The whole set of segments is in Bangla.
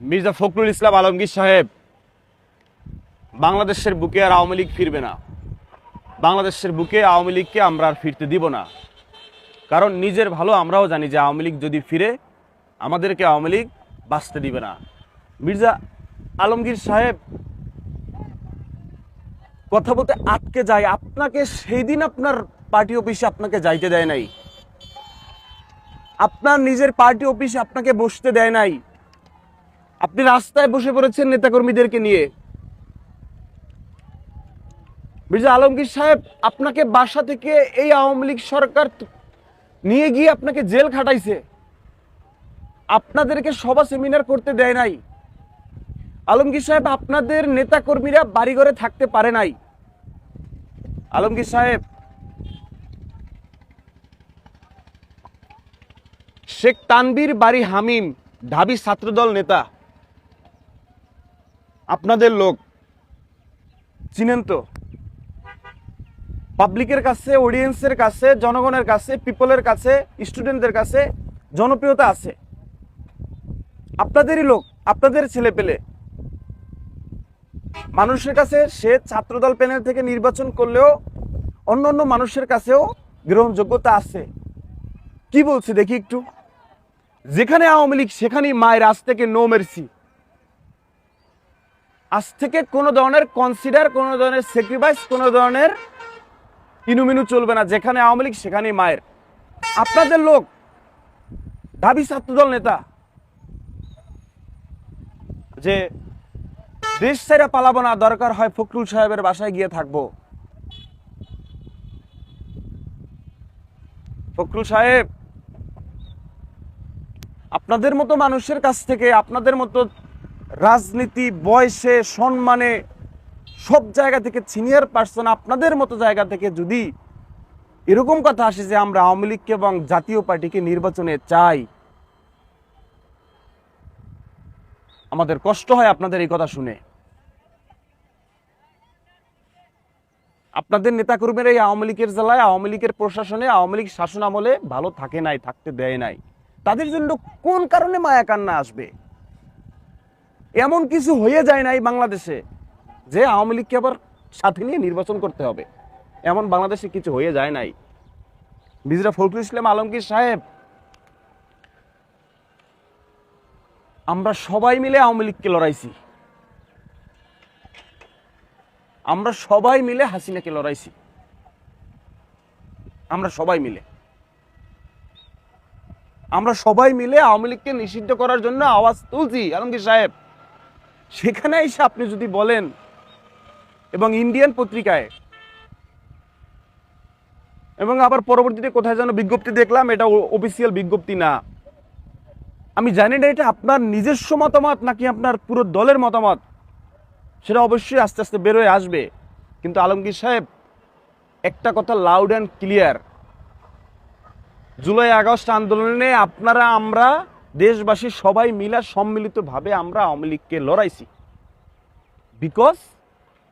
মির্জা ফখরুল ইসলাম আলমগীর সাহেব, বাংলাদেশের বুকে আর আওয়ামী লীগ ফিরবে না। বাংলাদেশের বুকে আওয়ামী লীগকে আমরা আর ফিরতে দিব না। কারণ নিজের ভালো আমরাও জানি যে আওয়ামী লীগ যদি ফিরে, আমাদেরকে আওয়ামী লীগ বাঁচতে দিবে না। মির্জা আলমগীর সাহেব, কথা বলতে আটকে যায়। আপনাকে সেই দিন আপনার পার্টি অফিসে আপনাকে যাইতে দেয় নাই। আপনার নিজের পার্টি অফিসে আপনাকে বসতে দেয় নাই। আপনি রাস্তায় বসে পড়েছেন নেতাকর্মীদেরকে নিয়ে। মির্জা আলমগীর সাহেব, আপনাকে বাসা থেকে এই আওয়ামী লীগ সরকার নিয়ে গিয়ে আপনাকে জেল খাটাইছে। আপনাদেরকে সভা সেমিনার করতে দেয় নাই। আলমগীর সাহেব, আপনাদের নেতাকর্মীরা বাড়িঘরে থাকতে পারে নাই। আলমগীর সাহেব, শেখ তানবীর বাড়ি হামিম, ঢাবি ছাত্রদল নেতা। আপনাদের লোক, চিনেন তো। পাবলিকের কাছে অডিয়েন্সের কাছে, জনগণের কাছে পিপলের কাছে স্টুডেন্টদের কাছে জনপ্রিয়তা আছে। আপনাদেরই লোক, আপনাদের ছেলে পেলে। মানুষের কাছে সে ছাত্রদল প্যানেল থেকে নির্বাচন করলেও অন্য অন্য মানুষের কাছেও গ্রহণযোগ্যতা আছে। কি বলছি দেখি একটু। যেখানে আওয়ামী লীগ, সেখানেই মায়ের আজ থেকে নো মেরসি আজ থেকে কোনো ধরনের কনসিডার কোনো ধরনের স্যাক্রিফাইস কোনো ধরনের ইনুমিনু চলবে না। যেখানে আওয়ামী লীগ, সেখানেই মায়ের। আপনাদের লোক, দাবি ছাত্রদল নেতা, যে দেশ ছেড়ে পালাবো না, দরকার হয় ফখরুল সাহেবের বাসায় গিয়ে থাকব। ফখরুল সাহেব, আপনাদের মতো মানুষের কাছ থেকে, আপনাদের মতো রাজনীতি, বয়সে, সম্মানে সব জায়গা থেকে সিনিয়র পার্সন আপনাদের মতো জায়গা থেকে যদি এরকম কথা আসে যে আমরা আওয়ামী লীগকে এবং জাতীয় পার্টিকে নির্বাচনে চাই, আমাদের কষ্ট হয় আপনাদের এই কথা শুনে। আপনাদের নেতাকর্মীরা এই আওয়ামী লীগের জেলায়, আওয়ামী লীগের প্রশাসনে, আওয়ামী লীগ শাসন আমলে ভালো থাকে নাই, থাকতে দেয় নাই। তাদের জন্য কোন কারণে মায়া কান্না আসবে? এমন কিছু হয়ে যায় নাই বাংলাদেশে যে আওয়ামী লীগকে আবার সাথে নিয়ে নির্বাচন করতে হবে। এমন বাংলাদেশে কিছু হয়ে যায় নাই। মির্জা ফখরুল ইসলাম আলমগীর সাহেব, আমরা সবাই মিলে আওয়ামী লীগকে লড়াইছি। আমরা সবাই মিলে হাসিনাকে লড়াইছি। আমরা সবাই মিলে। আমরা সবাই মিলে আওয়ামী লীগকে নিষিদ্ধ করার জন্য আওয়াজ তুলছি আলমগীর সাহেব। সেখানে এসে আপনি যদি বলেন, এবং ইন্ডিয়ান পত্রিকায়, এবং আবার পরবর্তীতে কোথায় যেন বিজ্ঞপ্তি দেখলাম, এটা অফিসিয়াল বিজ্ঞপ্তি না। আমি জানি না এটা আপনার নিজস্ব মতামত নাকি আপনার পুরো দলের মতামত, সেটা অবশ্যই আস্তে আস্তে বেরোয় আসবে। কিন্তু আলমগীর সাহেব, একটা কথা loud and clear July August আন্দোলনে আপনারা, আমরা দেশবাসী সবাই মিলা সম্মিলিতভাবে আমরা আওয়ামী লীগকে লড়াইছি। বিকজ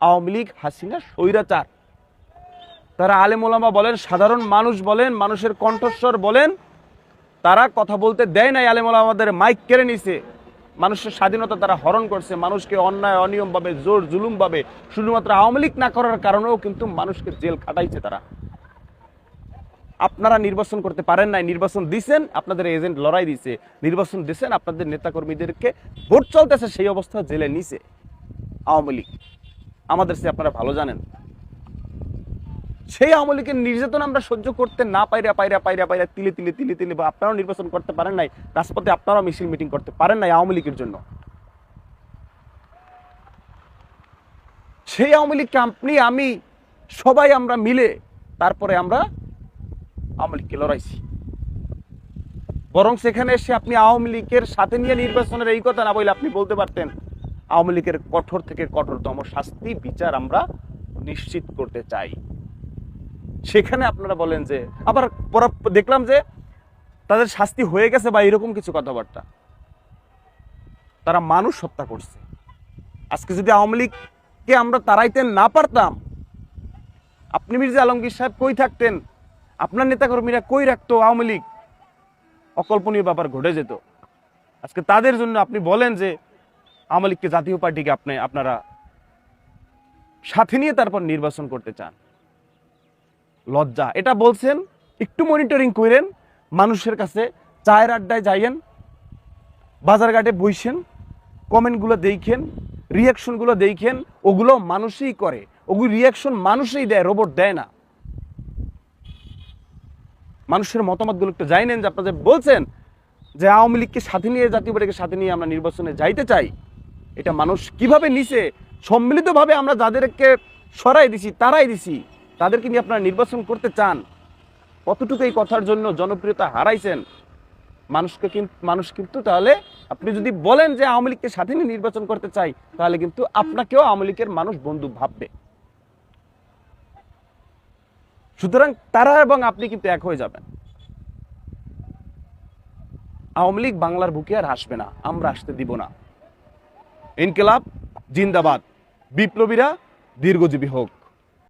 আওয়ামী লীগ হাসিনা স্বৈরাচার। তারা আলেম ওলামা বলেন, সাধারণ মানুষ বলেন, মানুষের কণ্ঠস্বর বলেন, তারা কথা বলতে দেয় নাই আলেম ওলামাদের মাইক কেড়ে নিছে। মানুষের স্বাধীনতা তারা হরণ করছে, মানুষকে অন্যায়, অনিয়মভাবে জোর জুলুমভাবে শুধুমাত্র আওয়ামী লীগ না করার কারণেও কিন্তু মানুষকে জেল খাটাইছে তারা। আপনারা নির্বাচন করতে পারেন নাই, নির্বাচন দিছেন, আপনাদের এজেন্ট লড়াই দিছে, নির্বাচন দিছেন, আপনাদের নেতাকর্মীদেরকে ভোট চলতেছে, সেই অবস্থা জেলে নিছে আওয়ামী লীগ। আমাদের সে আপনারা ভালো জানেন। সেই আওয়ামী লীগের নির্যাতন আমরা সহ্য করতে না পাইরা পাইরা পাইরা পাইরা তিলে তিলে তিলে তিলে বা আপনারাও নির্বাচন করতে পারেন নাই, রাজপথে আপনারাও মিছিল, মিটিং করতে পারেন নাই আওয়ামী লীগের জন্য। সেই আওয়ামী লীগকে আপনি, আমি সবাই আমরা মিলে তারপরে আমরা আওয়ামী লীগকে লড়াইছি। বরং সেখানে এসে আপনি আওয়ামী লীগের সাথে নিয়ে নির্বাচনের এই কথা না বলে আপনি বলতে পারতেন, আওয়ামী লীগের কঠোর থেকে কঠোরতম শাস্তি বিচার আমরা নিশ্চিত করতে চাই। সেখানে আপনারা বলেন যে, আবার দেখলাম যে তাদের শাস্তি হয়ে গেছে বা এরকম কিছু কথাবার্তা। তারা মানুষ হত্যা করছে। আজকে যদি আওয়ামী লীগকে আমরা তাড়াইতে না পারতাম, আপনি মির্জা আলমগীর সাহেব কই থাকতেন? আপনার নেতাকর্মীরা কই রাখতো আওয়ামী লীগ? অকল্পনীয় ব্যাপার ঘটে যেত। আজকে তাদের জন্য আপনি বলেন যে আওয়ামী লীগকে জাতীয় পার্টিকে আপনি, আপনারা সাথে নিয়ে তারপর নির্বাচন করতে চান। লজ্জা। এটা বলছেন, একটু মনিটরিং করেন, মানুষের কাছে চায়ের আড্ডায় যাইয়েন, বাজারঘাটে বইসেন, কমেন্টগুলো দেখেন রিয়াকশনগুলো দেখেন, ওগুলো মানুষই করে। ওগুলো রিয়াকশন মানুষই দেয় রোবট দেয় না। মানুষের মতামতগুলো একটু জানেন যে আপনারা বলছেন যে আওয়ামী লীগকে সাথে নিয়ে, জাতীয় সাথে নিয়ে আমরা নির্বাচনে যাইতে চাই, এটা মানুষ কীভাবে নিছে, সম্মিলিতভাবে আমরা যাদেরকে সরাই দিছি, তারাই দিছি, তাদেরকে নিয়ে আপনারা নির্বাচন করতে চান কতটুকু এই কথার জন্য জনপ্রিয়তা হারাইছেন, মানুষকে কিন্তু মানুষ কিন্তু তাহলে আপনি যদি বলেন যে আওয়ামী লীগকে নিয়ে নির্বাচন করতে চাই, তাহলে কিন্তু আপনাকেও আওয়ামী লীগের মানুষ বন্ধু ভাববে। সুতরাং তারা এবং আপনি কিন্তু এক হয়ে যাবেন। আওয়ামী লীগ বাংলার বুকে আর আসবে না, আমরা আসতে দিব না। ইনকেলাব, জিন্দাবাদ। বিপ্লবীরা দীর্ঘজীবী হোক।